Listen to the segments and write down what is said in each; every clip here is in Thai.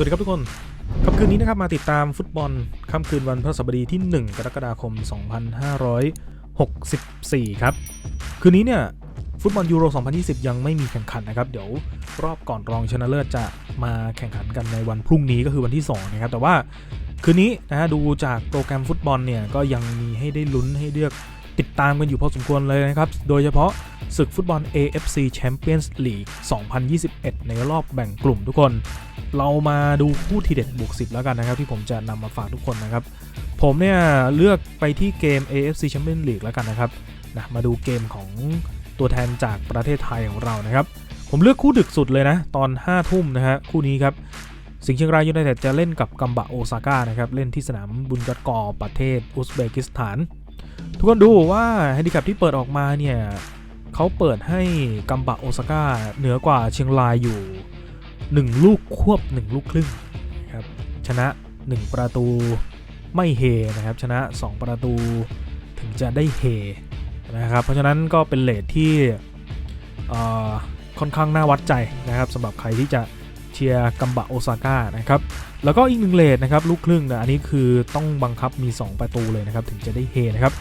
วัสดีครับทุกคนค่ำคืนนี้นะครับมาติดตามฟุตบอลค่ำคืนวันพฤหัสบดีที่ 1 กรกฎาคม 2564 ครับ คืนนี้เนี่ย ฟุตบอลยูโร 2020 ยังไม่มีแข่งขันนะครับ เดี๋ยวรอบก่อนรองชนะเลิศจะมาแข่งขันกันในวันพรุ่งนี้ก็คือวันที่ 2 นะครับ แต่ว่าคืนนี้นะฮะดูจากโปรแกรมฟุตบอลเนี่ยก็ยังมีให้ได้ลุ้นให้เลือก ติดตามกันอยู่พอสมควรเลยนะครับ โดยเฉพาะศึกฟุตบอล AFC Champions League 2021 ในรอบแบ่งกลุ่มทุกคน เรามาดูคู่ทีเด็ดบวก10 แล้วกันนะครับ ที่ผมจะนำมาฝากทุกคนนะครับ ผมเนี่ยเลือกไปที่เกม AFC Champions League แล้วกันนะครับนะมาดูเกมของตัวแทนจากประเทศไทยของเรานะครับ ผมเลือกคู่ดึกสุดเลยนะ ตอน 5 ทุ่มนะฮะคู่นี้ครับสิงห์เชียงรายยูไนเต็ดจะเล่นกับกัมบะโอซาก้านะครับ เล่นที่สนามบุญจัดกอประเทศอุซเบกิสถาน ทุกคนดูว่าแฮนดิแคปที่เปิดออกมาเนี่ยเขาเปิดให้กัมบะโอซาก้าเหนือกว่าเชียงรายอยู่ 1 ลูกควบ 1 ลูกครึ่งครับชนะ 1 ประตูไม่เฮนะครับ ชนะ 2 ประตูถึงจะได้เฮนะครับ เพราะฉะนั้นก็เป็นเลทที่ค่อนข้างน่าวัดใจนะครับสำหรับใครที่จะเชียร์กัมบะโอซาก้านะครับ แล้วก็อีกหนึ่งเลทนะครับ ลูกครึ่งนะอันนี้คือต้องบังคับมี 2 ประตูเลยนะครับ ถึงจะได้เฮนะครับ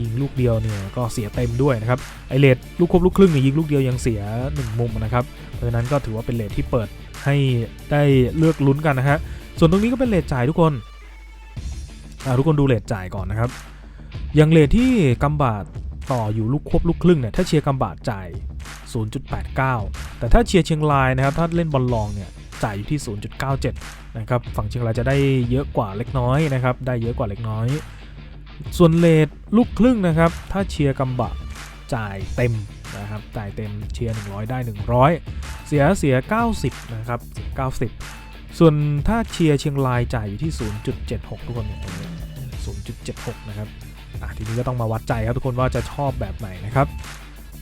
ยิงลูกเดียวเนี่ยก็เสียเต็มด้วยนะครับไอเลทลูกควบลูกครึ่งเนี่ยยิงลูกเดียวยังเสีย 1 มุมนะครับเพราะฉะนั้นก็ถือว่าเป็นเลทที่เปิดให้ได้เลือกลุ้นกันนะฮะส่วนตรงนี้ก็เป็นเลทจ่ายทุกคนทุกคนดูเลทจ่ายก่อนนะครับอย่างเลทที่กัมบาดต่ออยู่ลูกควบลูกครึ่งเนี่ยถ้าเชียร์กัมบาดจ่าย 0.89 แต่ถ้าเชียร์เชียงรายนะครับถ้าเล่นบอลลองเนี่ยจ่ายอยู่ที่ 0.97 นะครับฝั่งเชียงรายจะได้เยอะกว่าเล็กน้อยนะครับได้เยอะกว่าเล็กน้อย ส่วนเลทลูกครึ่งนะครับ ถ้าเชียร์กัมบะจ่ายเต็มนะครับจ่ายเต็มเชียร์ 100 ได้ 100 เสียเสีย 90 นะครับเสีย90 ส่วนถ้าเชียร์เชียงรายจ่ายอยู่ที่ 0.76 ทุกคนเนี่ยตรงนี้0.76 นะครับอะทีนี้ก็ต้องมาวัดใจครับทุกคนว่าจะชอบแบบไหนนะครับ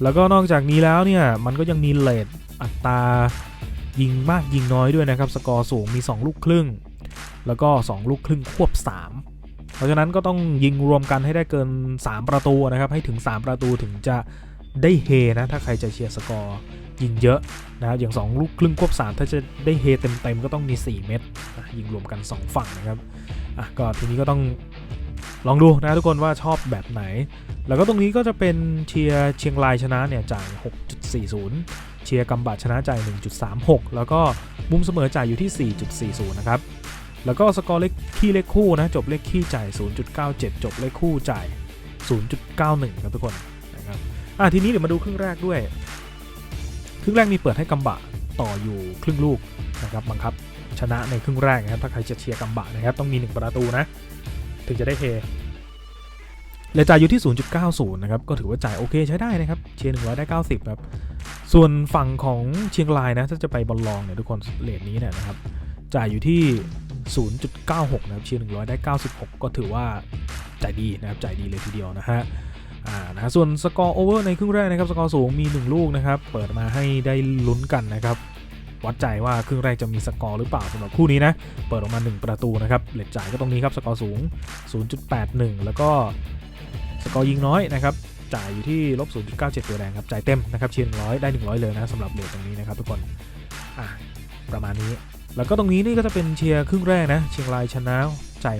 แล้วก็นอกจากนี้แล้วเนี่ยมันก็ยังมีเลทอัตรายิงมากยิงน้อยด้วยนะครับ สกอร์สูงมี 2 ลูกครึ่ง แล้วก็ 2 ลูกครึ่งควบ 3 เพราะฉะนั้นก็ต้องยิงรวมกันให้ได้เกิน 3 ประตูนะครับ ให้ถึง 3 ประตูถึงจะได้เฮนะ ถ้าใครจะเชียร์สกอร์ยิงเยอะนะอย่าง 2 ลูกครึ่งควบ 3 ถ้าจะได้เฮเต็มๆก็ต้องมี 4 เม็ดยิงรวมกัน 2 ฝั่งนะครับอะก็ทีนี้ก็ต้องลองดูนะทุกคนว่าชอบแบบไหน แล้วก็ตรงนี้ก็จะเป็นเชียร์เชียงรายชนะเนี่ยจ่าย 6.40 เชียร์กัมบัตชนะจ่าย 1.36 แล้วก็มุมเสมอจ่ายอยู่ที่ 4.40 นะครับ แล้วก็สกอร์เลขขี้เลขคู่นะจบเลขขี้จ่าย 0.97 จบเลขคู่จ่าย 0.91 ครับทุกคนนะครับอะทีนี้เดี๋ยวมาดูครึ่งแรกด้วย ครึ่งแรกมีเปิดให้กัมบะต่ออยู่ครึ่งลูกนะครับบังคับชนะในครึ่งแรกนะครับถ้าใครจะเชียร์กัมบะนะครับต้องมี 1 ประตูนะ ถึงจะได้เทเลจ่ายอยู่ที่ 0.90 นะครับ ก็ถือว่าจ่ายโอเคใช้ได้นะครับ เชียร์100 ได้ 90 ครับ ส่วนฝั่งของเชียงรายนะ ถ้าจะไปบอลลองเนี่ยทุกคนเลทนี้เนี่ยนะครับ จ่ายอยู่ที่ 0.96 นะครับเชียร์ 100 ได้ 96 ก็ถือว่าใจดีนะครับใจดีเลยทีเดียวนะฮะอ่านะส่วนสกอร์โอเวอร์ในครึ่งแรกนะครับสกอร์สูงมี 1 ลูกนะครับเปิดมาให้ได้ลุ้นกันนะครับวัดใจว่าครึ่งแรกจะมีสกอร์หรือเปล่าสำหรับคู่นี้นะเปิดออกมา 1 ประตูนะครับเลทจ่ายก็ตรงนี้ครับสกอร์สูง 0.81 แล้วก็สกอร์ยิงน้อยนะครับจ่ายอยู่ที่ลบ 0.97 ตัวแดงครับจ่ายเต็มนะครับเชียร์100 ได้ 100 เลยนะสำหรับเลทตรงนี้นะครับทุกคนอะประมาณนี้ แล้วก็ตรงนี้นี่ก็จะเป็นเชียร์ครึ่งแรกนะ เชียงรายชนะจ่าย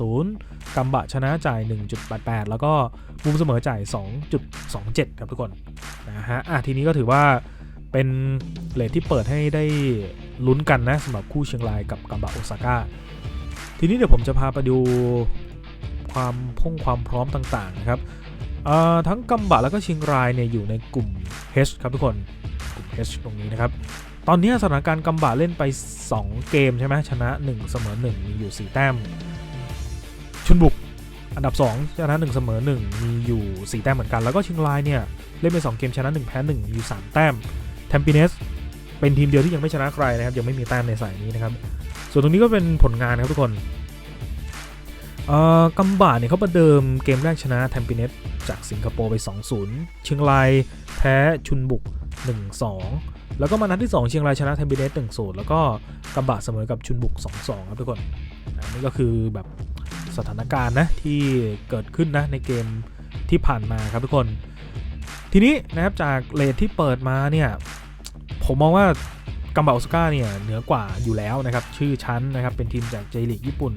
6.80 กัมบะชนะจ่าย 1.88 แล้วก็มุมเสมอจ่าย 2.27 ครับทุกคนนะฮะอะทีนี้ก็ถือว่าเป็นเลทที่เปิดให้ได้ลุ้นกันนะสำหรับคู่เชียงรายกับกัมบะโอซาก้า ทีนี้เดี๋ยวผมจะพาไปดูความพุ่งความพร้อมต่างๆนะครับทั้งกัมบะแล้วก็เชียงรายเนี่ยอยู่ในกลุ่ม H ครับทุกคนกลุ่ม H ตรงนี้นะครับ ตอนนี้สถานการณ์กัมบะเล่นไป 2 เกมใช่ไหมชนะ 1 เสมอ 1 มีอยู่ 4 แต้ม ชุนบุกอันดับ 2 ชนะ 1 เสมอ 1 มีอยู่ 4 แต้มเหมือนกัน แล้วก็เชียงรายเนี่ย เล่นไป 2 เกมชนะ 1 แพ้ 1 มีอยู่ 3 แต้มแทมปิเนสเป็นทีมเดียวที่ยังไม่ชนะใครนะครับ ยังไม่มีแต้มในสายนี้นะครับ ส่วนตรงนี้ก็เป็นผลงานนะครับทุกคนเอ่อกัมบะเนี่ยเขาประเดิมเกมแรกชนะแทมปิเนสจากสิงคโปร์ไป 2-0 เชียงรายแพ้ชุนบุก 1-2 แล้วก็มานัดที่ 2 เชียงรายชนะแทมปิเนส1-0แล้วก็กัมบะเสมอกับชุนบุก 2-2 ครับทุกคนอันนี้ก็คือแบบสถานการณ์นะที่เกิดขึ้นนะในเกมที่ผ่านมาครับทุกคน ทีนี้นะครับจากเลทที่เปิดมาเนี่ยผมมองว่ากัมบาโอสก้าเนี่ยเหนือกว่าอยู่แล้วนะครับชื่อชั้นนะครับเป็นทีมจากเจลีกญี่ปุ่น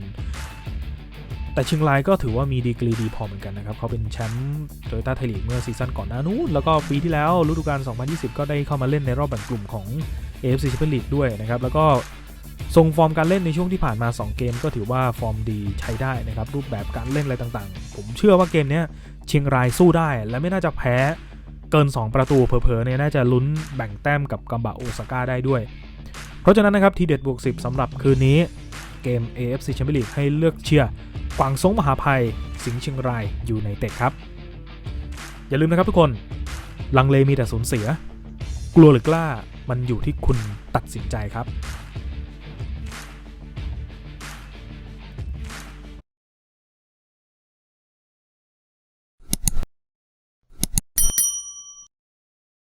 แต่เชียงรายก็ถือว่ามีดีกรีดีพอเหมือนกันนะครับ เขาเป็นแชมป์โตโยต้าไทยลีกเมื่อซีซั่นก่อนหน้านู้น แล้วก็ปีที่แล้วฤดูกาล 2020 ก็ได้เข้ามาเล่นในรอบแบ่งกลุ่มของ AFC Champions League ด้วยนะครับ แล้วก็ทรงฟอร์มการเล่นในช่วงที่ผ่านมา 2 เกมก็ถือว่าฟอร์มดีใช้ได้นะครับ รูปแบบการเล่นอะไรต่างๆ ผมเชื่อว่าเกมนี้เชียงรายสู้ได้ และไม่น่าจะแพ้เกิน 2 ประตูเผลอๆเนี่ยน่าจะลุ้นแบ่งแต้มกับกัมบะโอซาก้าได้ด้วย เพราะฉะนั้นนะครับทีเด็ดบวก10สำหรับคืนนี้ เกม AFC Champions League ให้เลือกเชียร์กวางซงมหาภัย สิงห์เชียงรายอยู่ในเต็ดครับ อย่าลืมนะครับทุกคน ลังเลมีแต่สูญเสีย กลัวหรือกล้ามันอยู่ที่คุณตัดสินใจครับ